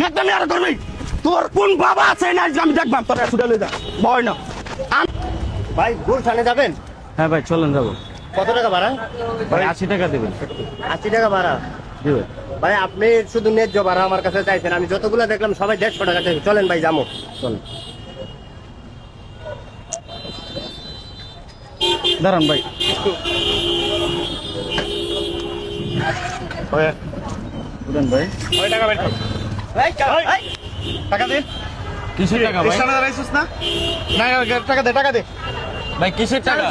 নেতামি আর করবি তোর কোন বাবা আছে না আমি দেখবাম তোর লই যা। ভয় না। ভাই গুলশানে যাবেন? হ্যাঁ ভাই চলেন যাব। কত টাকা ভাড়া? ভাই আশি টাকা দেবেন। আশি টাকা ভাড়া? দেবেন। ভাই আপনি শুধু ন্যায্য ভাড়া আমার কাছে চাইছেন। আমি যতগুলো দেখলাম সবাই দেড়শো টাকা চাইছে। চলেন ভাই যাব। চলেন। দাঁড়ান ভাই। ভাই। টাকা দে। কিসের টাকা ভাই? স্টেশনে দাঁড়াইছিস না? না টাকা দে টাকা দে। ভাই কিসের টাকা?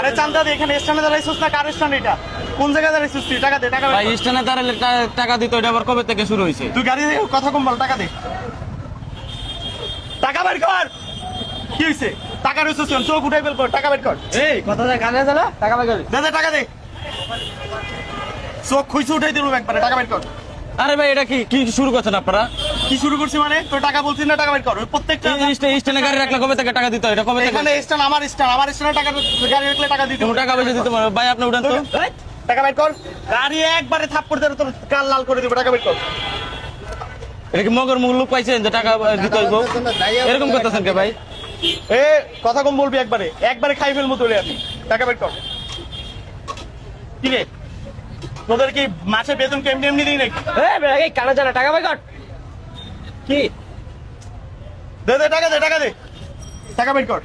আরে চান্দা দে এখানে দাঁড়াইছিস না? কার এটা? কোন জায়গায় দাঁড়াইছিস তুই? টাকা দে টাকা ভাই দে স্ট্যান্ডে দাঁড়ালে টাকা দিত এটা আবার কবে থেকে শুরু হয়েছে তুই গাড়ি কথা কম বল টাকা দে। টাকা বের কর। কি হইছে? টাকা রইছিস কেন চোখ উঠাই বের কর টাকা বের কর। এই কথা কানে জানা টাকা ভাই দে দে টাকা দে। চোখ খুইছে উঠাই দিব একবারে টাকা বের কর। আরে ভাই এটা কি? কি শুরু করছেন আপনারা? কি শুরু করছি মানে? তোর টাকা বলছিস না টাকা বের কর। প্রত্যেকটা স্ট্যান্ডে গাড়ি রাখলে কবে থেকে টাকা দিত হয়? এটা কবে থেকে? এখানে স্ট্যান্ড আমার স্ট্যান্ড আমার স্ট্যান্ডে টাকা গাড়ি রাখলে টাকা দিতে। টাকা পয়সা দিতে পারবে ভাই আপনি উঠেন তো। টাকা বের কর। গাড়ি একবারে থাপ করে তোর কাল লাল করে দেবে টাকা বের কর। এটা কি মগর মুখ লোক পাইছেন যে টাকা দিতে হইব? এরকম করতেছেন কে ভাই? এ কথা কম বলবি একবারে। একবারে খাই ফেলব তোলে আমি। টাকা বের কর। কি রে? তোদের কি মাসে বেতন কেমনি এমনি দিই নাকি? এই কানে জানা টাকা ভাই কি? দে দে টাকা দে টাকা দে। টাকা বের কর।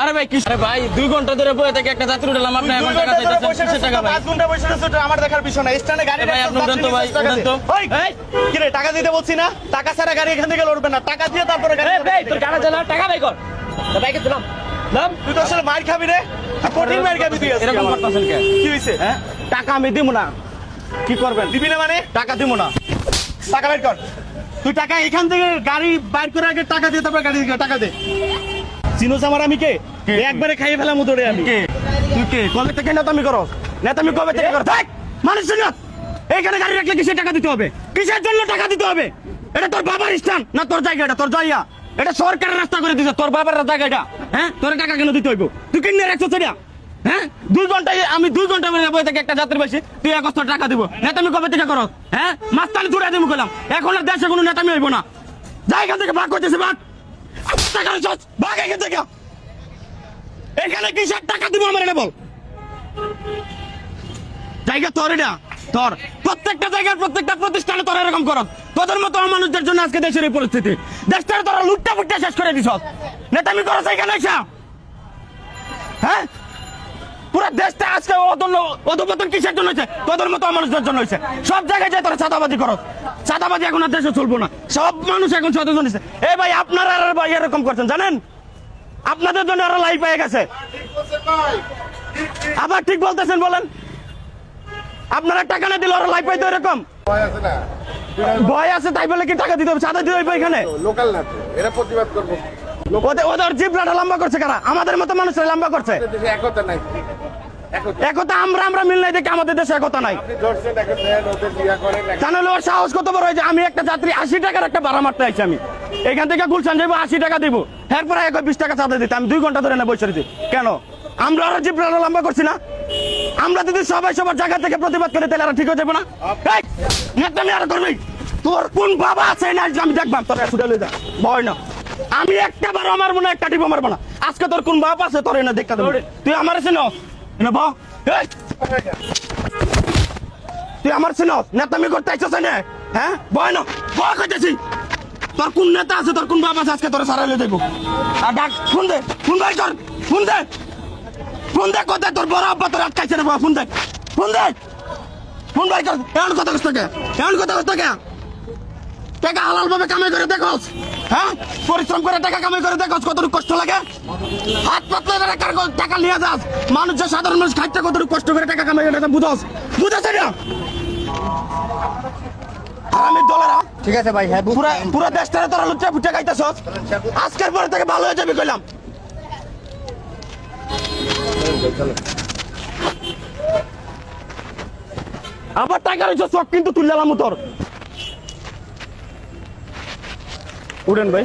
আরে ভাই কি ভাই দুই ঘণ্টা ধরে থেকে একটা যাত্রী উঠলাম আপনি এখন টাকা চাইতেছেন কিসের টাকা ভাই? ঘণ্টা বসে আমার দেখার বিষয় না স্ট্যান্ডে গাড়ি ভাই, আপনি উঠেন তো ভাই, উঠেন তো। কি রে টাকা দিতে বলছি না? টাকা ছাড়া গাড়ি এখান থেকে লড়বে না। টাকা দিয়ে তারপরে গাড়ি তোর টাকা জানা টাকা ভাই কর। ভাইকে দিলাম নাম। তুই তো আসলে মার খাবি রে। কঠিন মার খাবি তুই এরকম। করতেছেন কে কি হয়েছে হ্যাঁ? টাকা আমি দিব না। কি করবেন? দিবি না মানে? টাকা দিব না। টাকা বের কর। তুই টাকা এখান থেকে গাড়ি বাইর করে আগে টাকা দিয়ে তারপরে গাড়ি টাকা দে। চিনোস আমার আমি কে? একবারে খাইয়ে ফেলাম উদরে আমি। কে? তুই কে? কবে থেকে নেতামি করো নেতামি কবে থেকে করো দেখ মানুষ না এইখানে গাড়ি রাখলে কিসের টাকা দিতে হবে? কিসের জন্য টাকা দিতে হবে? এটা তোর বাবার স্থান না তোর জায়গা এটা? তোর জায়গা। এটা সরকারের রাস্তা করে দিছে তোর বাবার জায়গা এটা। হ্যাঁ? তোর টাকা কেন দিতে হইব? তুই কিনে রাখছো সেটা? হ্যাঁ? ঘন্টায় আমি ঘণ্টা একটা যাত্রী তুই এক টাকা কবে থেকে করো? হ্যাঁ? দিব আর দেশে কোনো টাকা তোর প্রত্যেকটা জায়গার প্রত্যেকটা প্রতিষ্ঠানে তোর এরকম করত তোদের মতো মানুষদের জন্য আজকে দেশের এই পরিস্থিতি। দেশটার তোরা লুটটা ফুটটা শেষ করে দিছ নেতামি করছ এখানে হ্যাঁ? দেশটা আজকে অদন্য অধপতন কিসের জন্য হয়েছে? তোদের মতো মানুষদের জন্য হয়েছে। সব জায়গায় যায় তোরা চাঁদাবাজি করো। চাঁদাবাজি এখন আর দেশে চলবো না। সব মানুষ এখন সচেতন হয়েছে। এ ভাই আপনারা আর ভাই এরকম করছেন জানেন? আপনাদের জন্য আরও লাইফ পেয়ে গেছে। আবার ঠিক বলতেছেন বলেন। আপনারা টাকা না দিলে ওরা লাইফ পাইতো এরকম। ভয় আছে তাই বলে কি টাকা দিতে হবে? চাঁদা দিতে হবে এখানে? লোকাল না এরা প্রতিবাদ করব। ওদের জিবলাটা লম্বা করছে কারা? আমাদের মতো মানুষের লম্বা করছে। একতা নাই। একতা আমরা আমরা মিল নাই দেখে আমাদের দেশে একতা নাই। জানালে ওর সাহস কত বড় হয়েছে আমি একটা যাত্রী আশি টাকার একটা ভাড়া মারতে আইছি আমি। এখান থেকে গুলশান যাব আশি টাকা দিব। এরপরে এক বিশ টাকা চাঁদা দিতে আমি দুই ঘণ্টা ধরে না বসে রয়েছি কেন? আমরা আরও জিবলাটা লম্বা করছি না। আমরা যদি সবাই সবার জায়গা থেকে প্রতিবাদ করে তাহলে আর ঠিক হয়ে যাবে না। এই, আর করবি? তোর কোন বাবা আছে? না আমি দেখবাম তোর ছুটে লই যা। ভয় না। আমি একটা বার মারবো না একটা টিপো মারবো না। আজকে তোর কোন বাপ আছে তোর এনে দেখা দেবো। তুই আমার এসে নাও এনে ব তুই আমার ছিল নেতামি করতে আইছস না হ্যাঁ? ভয় না ভয় করতেছি তোর কোন নেতা আছে তোর কোন বাপ আছে আজকে তোর সারাইলে দেখব আর ডাক ফোন দে ফোন ভাই কর ফোন দে। ফোন দে কোথায় তোর বড় আব্বা তোর আটকাইছে বাবা, ফোন দে। ফোন দে। ফোন ভাই কর এমন কথা কষ্ট কে? এমন কথা কষ্ট কে? টাকা হালাল ভাবে কামাই করে দেখোস হ্যাঁ? পরিশ্রম করে টাকা কামাই করে দেখোস কতটুকু কষ্ট লাগে? হাত পাতলে টাকা টাকা নিয়ে যাস? মানুষ যে সাধারণ মানুষ খাইতে কতটুকু কষ্ট করে টাকা কামাই করে বুঝস? বুঝাস না? আমি দলেরা ঠিক আছে ভাই হ্যাঁ পুরা পুরা দেশটারে তোরা লুচ্চা ফুটে খাইতেছস? আজকের পরে থেকে ভালো হয়ে যাবে কইলাম। আবার টাকা রয়েছে চক কিন্তু তুললাম তোর। উঠেন ভাই